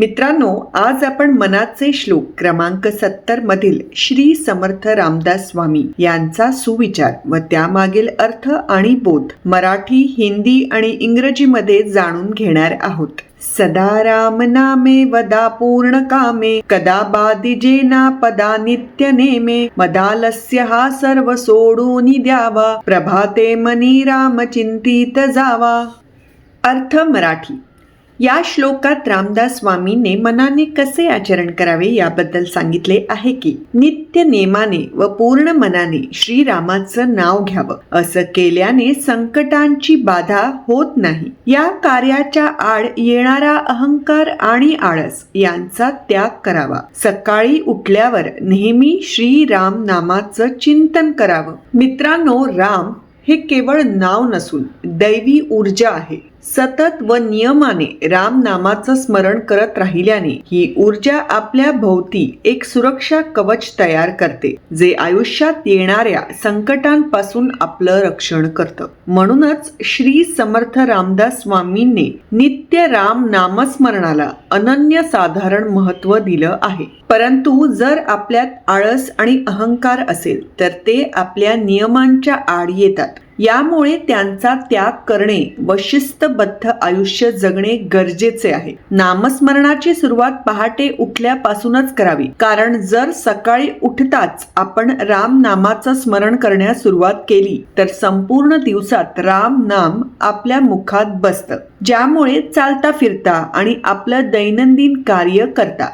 मित्रांनो आज आपण मनाचे श्लोक क्रमांक सत्तर मधील श्री समर्थ रामदास स्वामी यांचा सुविचार व त्यामागील अर्थ आणि बोध मराठी हिंदी आणि इंग्रजीमध्ये जाणून घेणार आहोत. सदा राम नामे वदा पूर्ण कामे कदा बादिजे ना पदा नित्य नेमे मदालस्य हा सर्व सोडून द्यावा प्रभाते मनी राम चिंतित जावा. अर्थ मराठी. या श्लोकात रामदास स्वामीने मनाने कसे आचरण करावे याबद्दल सांगितले आहे की नित्य नेमाने व पूर्ण मनाने श्रीरामाचं नाव घ्यावं. असं केल्याने संकटांची बाधा होत नाही. या कार्याच्या आड येणारा अहंकार आणि आळस यांचा त्याग करावा. सकाळी उठल्यावर नेहमी श्रीराम नामाचं चिंतन करावं. मित्रांनो राम हे केवळ नाव नसून दैवी ऊर्जा आहे. सतत व नियमाने राम नामाचं स्मरण करत राहिल्याने ही ऊर्जा आपल्या भोवती एक सुरक्षा कवच तयार करते जे आयुष्यात येणाऱ्या संकटांपासून आपलं रक्षण करतं. म्हणूनच श्री समर्थ रामदास स्वामींनी नित्य राम नामस्मरणाला अनन्य साधारण महत्त्व दिलं आहे. परंतु जर आपल्यात आळस आणि अहंकार असेल तर ते आपल्या नियमांच्या आड येतात. यामुळे त्यांचा त्याग करणे व शिस्तबद्ध आयुष्य जगणे गरजेचे आहे. नामस्मरणाची सुरुवात पहाटे उठल्यापासूनच करावी. कारण जर सकाळी उठताच आपण राम नामाचं स्मरण करण्यास सुरुवात केली तर संपूर्ण दिवसात राम नाम आपल्या मुखात बसतं. ज्यामुळे चालता फिरता आणि आपलं दैनंदिन कार्य करता.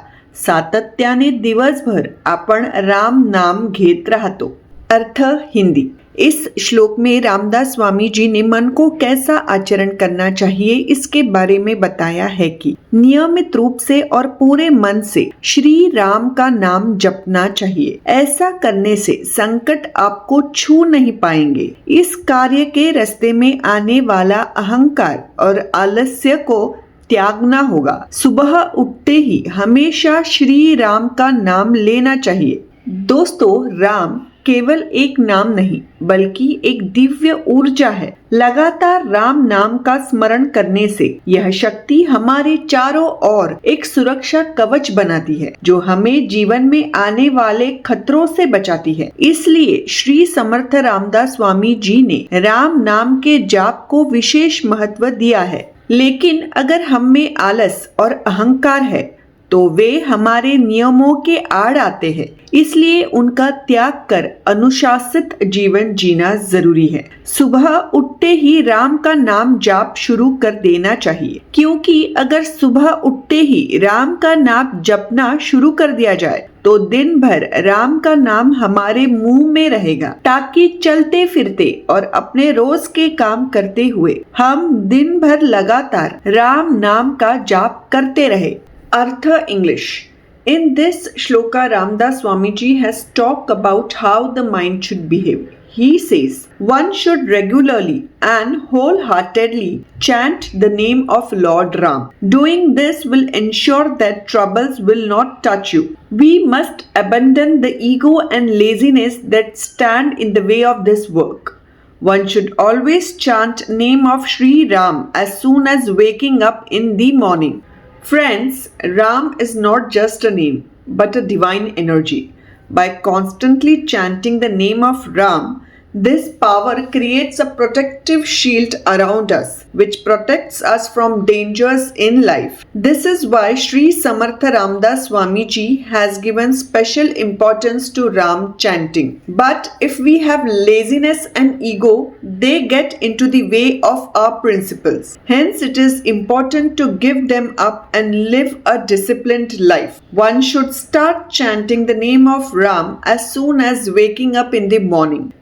सातत्याने दिवसभर आपण राम नाम घेत राहतो. अर्थ हिंदी. इस श्लोक में रामदास स्वामी जी ने मन को कैसा आचरण करना चाहिए इसके बारे में बताया है कि नियमित रूप से और पूरे मन से श्री राम का नाम जपना चाहिए। ऐसा करने से संकट आपको छू नहीं पाएँगे। इस कार्य के रास्ते में आने वाला अहंकार और आलस्य को त्यागना होगा। सुबह उठते ही हमेशा श्री राम का नाम लेना चाहिए। दोस्तों, राम केवल एक नाम नहीं, बल्कि एक दिव्य ऊर्जा है। लगातार राम नाम का स्मरण करने से यह शक्ति हमारे चारों ओर एक सुरक्षा कवच बनाती है, जो हमें जीवन में आने वाले खतरों से बचाती है। इसलिए श्री समर्थ रामदास स्वामी जी ने राम नाम के जाप को विशेष महत्व दिया है। लेकिन अगर हम में आलस और अहंकार है तो वे हमारे नियमों के आड़ आते हैं। इसलिए उनका त्याग कर अनुशासित जीवन जीना ज़रूरी है। सुबह उठते ही राम का नाम जाप शुरू कर देना चाहिए, क्योंकि अगर सुबह उठते ही राम का नाम जपना शुरू कर दिया जाए तो दिन भर राम का नाम हमारे मुँह में रहेगा, ताकि चलते फिरते और अपने रोज के काम करते हुए हम दिन भर लगातार राम नाम का जाप करते रहे। Artha English. In this shloka, Ramdas Swamiji has talked about how the mind should behave. He says one should regularly and wholeheartedly chant the name of Lord Ram. Doing this will ensure that troubles will not touch you. We must abandon the ego and laziness that stand in the way of this work. One should always chant name of Sri Ram as soon as waking up in the morning. Friends, Ram is not just a name, but a divine energy. By constantly chanting the name of Ram, this power creates a protective shield around us, which protects us from dangers in life. This is why Sri Samartha Ramdas Swamiji has given special importance to Ram chanting. But if we have laziness and ego, they get into the way of our principles. Hence, it is important to give them up and live a disciplined life. One should start chanting the name of Ram as soon as waking up in the morning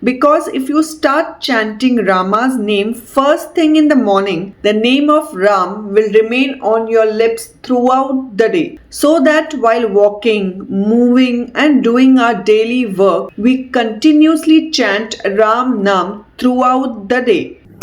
because if you start chanting Rama's name first thing in the morning, the name of Ram will remain on your lips throughout the day. So that while walking, moving, and doing our daily work, we continuously chant Ram Nam throughout the day.